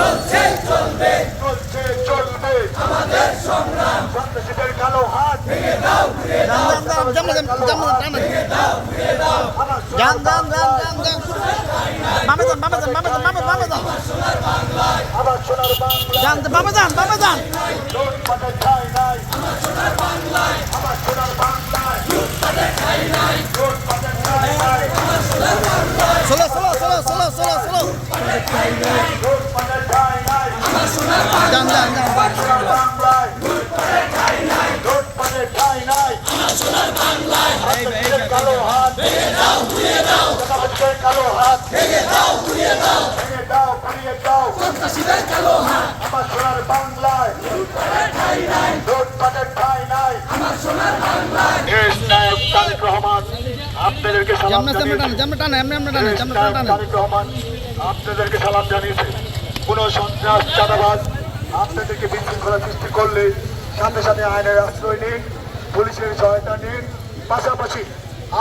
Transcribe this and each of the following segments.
চলছে চলবে। চলছে চলবে। আমাদের সংগ্রাম। সন্ত্রাসীদের কালো হাত। ভেঙে দাও ভেঙে দাও জাম জাম জাম জাম ভেঙে কালো হাত ভেঙে দাও ঘুরিয়ে দাও কালো হাত ভেঙে দাও ঘুরিয়ে দাও ভেঙে দাও ঘুরিয়ে দাও সন্ত্রাসীদের কালো আপনাদেরকে সালাম জানিয়েছে কোন সন্ত্রাস চাঁদাবাজ আপনাদেরকে বিশৃঙ্খলা সৃষ্টি করলে সাথে সাথে আইনের আশ্রয় নিন পুলিশের সহায়তা নিন। পাশাপাশি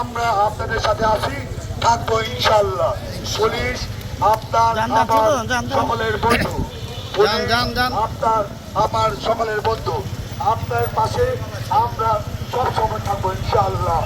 আমরা আপনাদের সাথে আছি থাকব ইনশাল্লাহ পুলিশ আপনার। সকলের বন্ধু। আপনার আমার সকলের বন্ধু। আপনার পাশে আমরা সব সময় থাকব ইনশাল্লাহ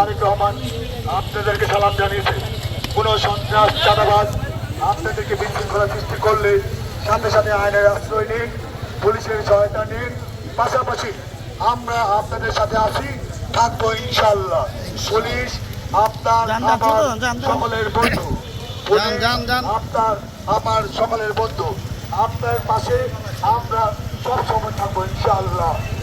তারেক রহমান আপনাদেরকে সালাম জানিয়েছে। কোন সন্ত্রাস চাঁদাবাজ আপনাদেরকে বিশৃঙ্খলা সৃষ্টি করলে সাথে সাথে আইনের আশ্রয় নিন পুলিশের সহায়তা নিন। পাশাপাশি আমরা আপনাদের সাথে আছি থাকব ইনশাল্লাহ পুলিশ আপনার। সকলের বন্ধু। আপনার আমার সকলের বন্ধু। আপনার পাশে আমরা সব সময় থাকব ইনশাআল্লাহ।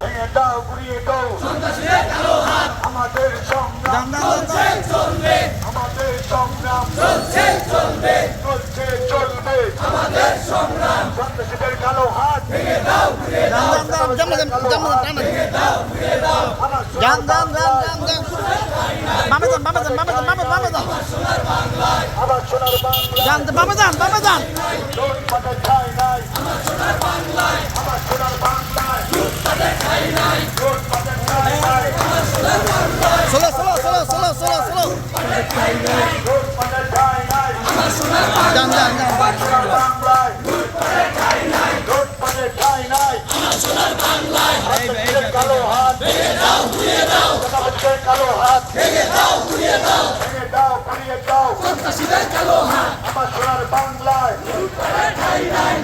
ভেঙে দাও ঘুরিয়ে দাও আমাদের যান যান আমাদের সংগ্রাম চলছে। চলবে। চলছে চলবে। আমাদের সংগ্রাম। সন্ত্রাসীদের কালো হাত। ভেঙে দাও আমার সোনার বাংলা যান লুটপাটের ঠাঁই নাই। আমার সোনার বাংলায়। পুড়িয়ে দাও। সন্ত্রাসীদের কালো হাত ভেঙে দাও পুড়িয়ে দাও। ভেঙে দাও পুড়িয়ে দাও কালো হাত। আমার বাংলায়। নাই